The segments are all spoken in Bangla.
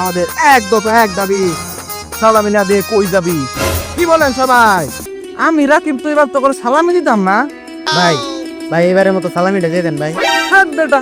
আমাদের এক দফা এক দাবি। সালামি না দিয়ে কই যাবি? কি বলেন সবাই? আমি রাকিব তো এবার তো করে সালামি দিতাম না। ভাই ভাই এবারের মতো সালামিটা দিয়ে দেন ভাই। হাত বেটা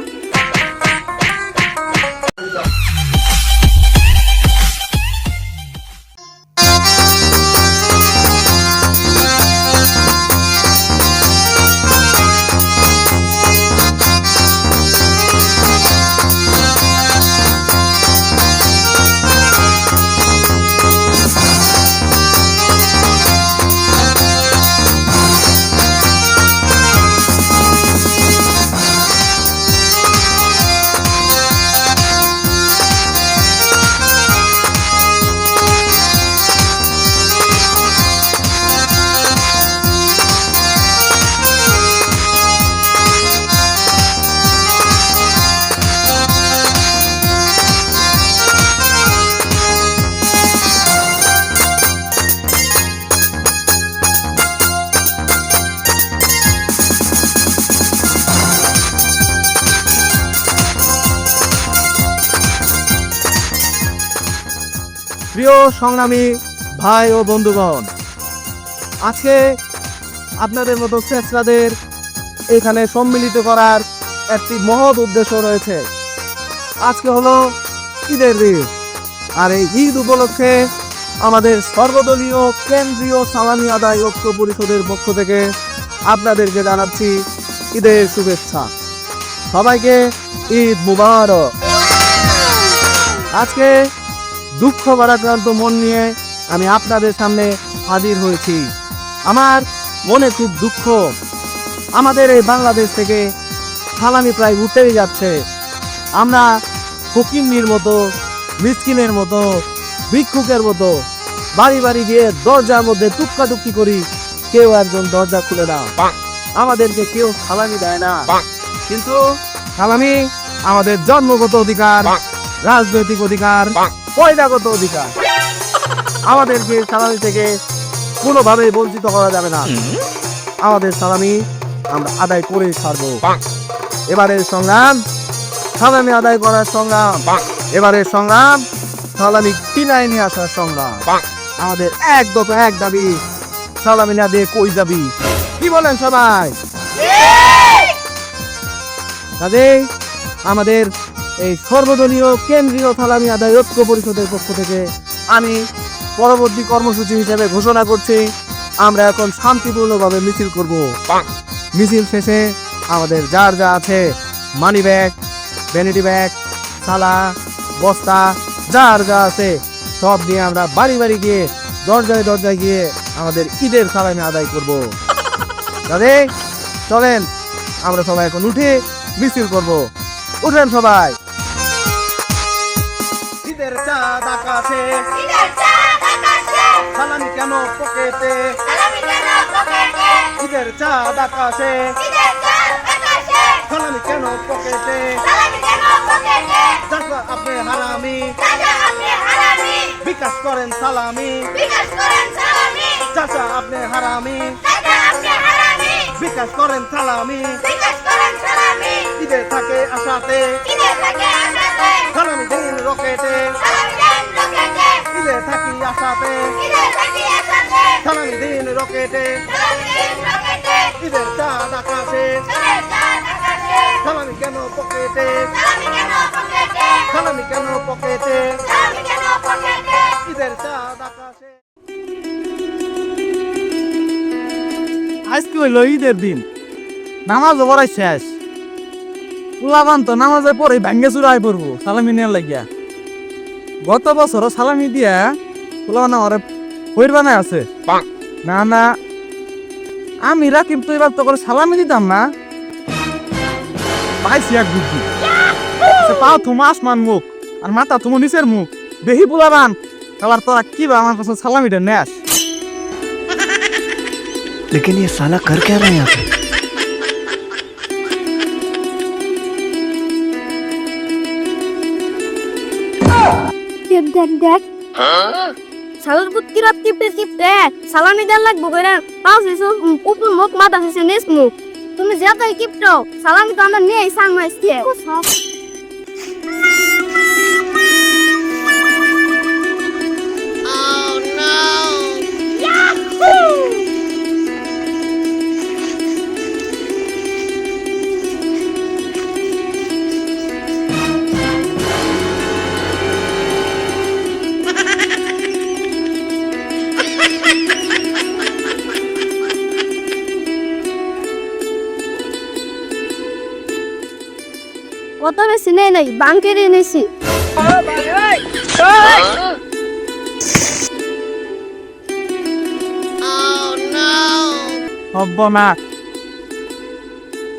প্রিয় সংগ্রামী ভাই ও বন্ধুগণ, আজকে আপনাদের মতো চেষ্টাদের এখানে সম্মিলিত করার একটি মহৎ উদ্দেশ্য রয়েছে। আজকে হলো ঈদের দিন, আর এই ঈদ উপলক্ষে আমাদের সর্বদলীয় কেন্দ্রীয় সালামি আদায় ঐক্য পরিষদের পক্ষ থেকে আপনাদেরকে জানাচ্ছি ঈদের শুভেচ্ছা। সবাইকে ঈদ মুবারক। আজকে দুঃখ ভারাক্রান্ত মন নিয়ে আমি আপনাদের সামনে হাজির হয়েছি। আমার মনে খুব দুঃখ। আমাদের এই বাংলাদেশ থেকে সালামি প্রায় উঠেই যাচ্ছে। আমরা ফকিন্নির মতো মিসকিনের মতো ভিক্ষুকের মতো বাড়ি বাড়ি গিয়ে দরজার মধ্যে টুক্কি করি কেউ একজন দরজা খুলে দাও আমাদেরকে কেউ সালামি দেয় না। কিন্তু সালামি আমাদের জন্মগত অধিকার রাজনৈতিক অধিকার পয়দাগত অধিকার। আমাদেরকে সালামি থেকে কোনোভাবে বঞ্চিত করা যাবে না। আমাদের সালামি আমরা আদায় করে ছাড়বো। এবারের সংগ্রাম সালামি আদায় করার সংগ্রাম। এবারের সংগ্রাম সালামি কিনায় নিয়ে আসার সংগ্রাম। আমাদের এক দফা এক দাবি সালামি না দিয়ে কই যাবি? কি বলেন সবাই? কাজেই আমাদের এই সর্বদলীয় কেন্দ্রীয় সালামি আদায় ঐক্য পরিষদের পক্ষ থেকে আমি পরবর্তী কর্মসূচি হিসেবে ঘোষণা করছি, আমরা এখন শান্তিপূর্ণভাবে মিছিল করব। মিছিল শেষে আমাদের যার যা আছে মানি ব্যাগ ভ্যানিটি ব্যাগ থালা বস্তা, যার যা আছে, সব নিয়ে আমরা বাড়ি বাড়ি গিয়ে, দরজায় দরজায় গিয়ে আমাদের ঈদের সালামি আদায় করব। দাদে, চলেন, আমরা সবাই এখন উঠে মিছিল করব। উঠেন সবাই। আকাশে সালামি কেন পকেটে? ঈদের চাঁদ আকাশে। সালামি কেন চাচা আপনি হারামি। বিকাশ করেন সালামি। বিকাশ করেন চাচা আপনি হারামি। বিকাশ করেন সালামি। ঈদের থাকে আশাতে। আসাতে সালামি দিন রকেটে। রকেটে। ঈদের চাঁদ আকাশে সালামি কেন আজকে হইল ঈদের দিন। নামাজ পড়াই শেষ। পোলাবান তো নামাজের পরে ভাঙ্গে চুরাই পড়ব, সালামি নেওয়ার লাগিয়া। গত বছর সালামি দিয়া পোলাবান আমার হইর বানায় আছে। না না আমি রাকিব তো এবার তো করে সালামি দিতাম না পাইছি এক বুদ্ধি সে পাও তুমি আসমান মুখ আর মাথা তুমি নিচের মুখ বেহি পোলাবান আবার তোরা কি বা আমার কাছে সালামিটা নেস लेकिन ये साला कर क्या रहा है यहाँ पे দেখ দেখ দেখ সালুর বুতকি রাত টিপতে টিপতে সালানি দেন লাগবো করে পাঁচ দিছো উপর মুখ মাথা দিছে নেস মুখ তুমি যেতাই কিপটো সালামি তো আমরা নিয়ে সাং আসছে Oh no! Yahoo! হয়েছে নেই নাই বাংকের এনেছি।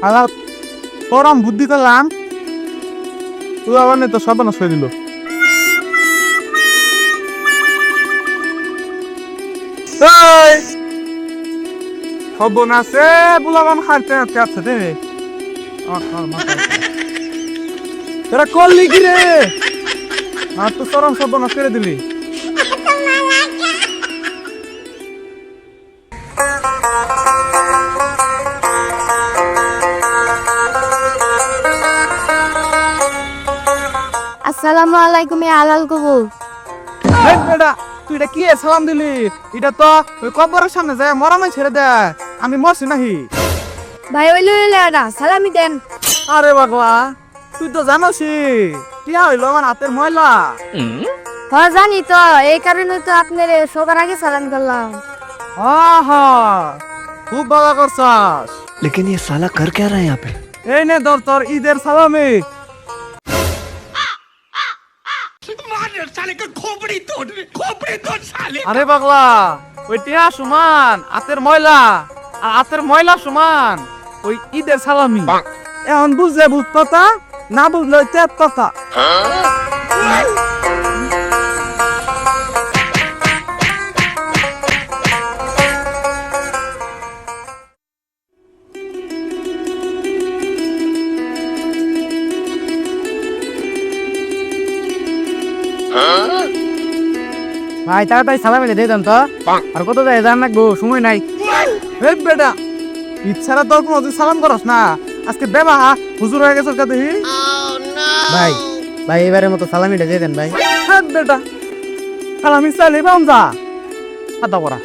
আলা তোরম বুদ্ধি করলাম তুই আবার তো সব নষ্ট দিল। হব না সে বুলাবান হারতে আছে দে তোরা করলি কি রে। আর তো চরম নষ্ট করে দিলি। আসসালামু আলাইকুম এ আলাল কবুল। এই বেটা তুই এটা কি সালাম দিলি? এটা তো ওই কবরের সামনে যায় মরামাই ছেড়ে দে। আমি মরছি নাহি। ভাই ওইলে এটা সালামি দেন। আরে বাবা তুই তো জানোসি টিয়া হইলো আমার হাতের ময়লা হ্যাঁ জানি তো এই কারণে তো আপনার সবার আগে সালাম করলাম আহা খুব ভালো করছাস लेकिन ये साला कर क्या रहा है यहाँ पे এই নে তোর তোর ঈদের সালামি আরে পাগলা ওই টিয়া সমান হাতের ময়লা আর হাতের ময়লা সমান ওই ঈদের সালামি এখন বুঝলে বুঝ কথা না বুঝলে তেত কথা। ভাই তাড়াতাড়ি সালামিটা দিয়ে দেন তো। আর কত যায় জান রাখব সময় নাই। বেটা ইচ্ছারা তোর কোনো তুই সালাম করস না আজকে বেবা হুজুর হয়ে গেছে কাতে ভাই ভাই এবারের মতো সালামিটা দিয়ে দেন ভাই। হাত বেটা। সালামি সালি এবাম যা। হাতা করা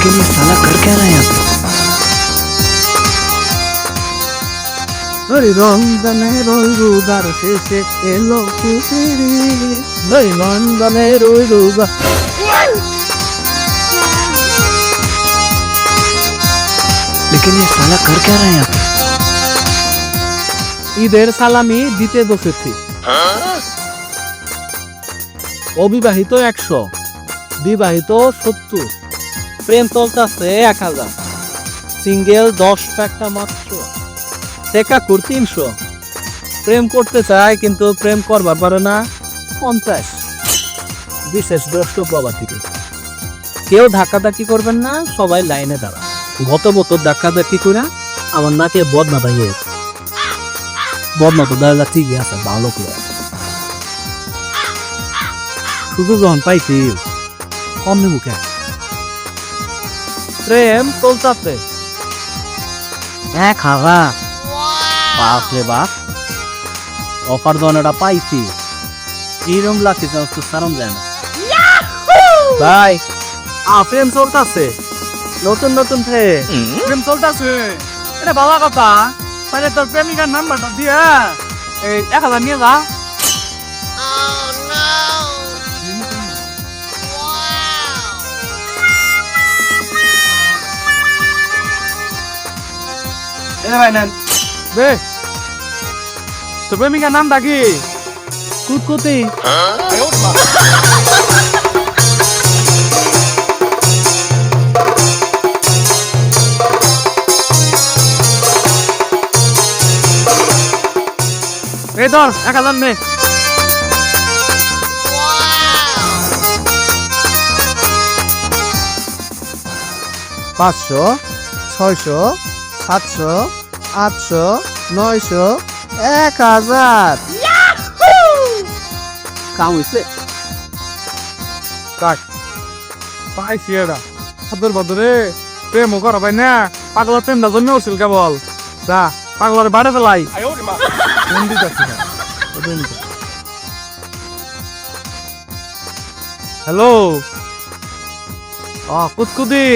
लेकिन ये साला कर क्या रहा है यहाँ पे ওই রমজানের ওই রোজার শেষে এলো খুশিরি ওই রমজানের ওই রোজা लेकिन ये साला कर क्या रहा है यहाँ पे ঈদের সালামি দিতে বসেছি অবিবাহিত একশো বিবাহিত সত্তর প্রেম চলতেছে এক হাজার। সিঙ্গেল দশ টাকা মাত্র। টেকা কর তিনশো। প্রেম করতে চায়, কিন্তু প্রেম করবার পারে না পঞ্চাশ। বিশেষ দ্রষ্ট বাবা থেকে কেউ ধাক্কাধাক্কি করবেন না, সবাই লাইনে দাঁড়া গত বছর ধাক্কাধাক্কি করে আমার নাকে বদনা দাঁড়িয়ে গেছে। বদনা তো দাদা ঠিকই আছে, ভালো করে। শুধু যখন পাইছি, কম নেব কেন? প্রেম চলতাছে হ্যাঁ খাওয়া বাপ রে বাপ। অফার দনেটা পাইছি। কিরম লাগছে তো সারম যায় না। ভাই আ প্রেম চলতাছে। নতুন নতুন প্রেম। প্রেম চলতেছে? এটা ভালো কথা। তাহলে তোর প্রেমিকার নাম্বারটা দিয়ে এই এক হাজার নিয়ে যা। ভাই নেন। বে। তোর প্রেমিকার নামটা কি কুতকুতি এই ধর এক হাজার নে। পাঁচশো ছয়শো সাতশো আটশো নয়শো এক হাজার। কাম হইছে? কাট। পাইছি এটা হাতের বাদরে প্রেমও করা পাই না। পাগলা প্রেমটা জন্ম উঠছিল কেবল। যা পাগলার বাড়ে ফেলাই। হ্যালো। ও কুতকুদি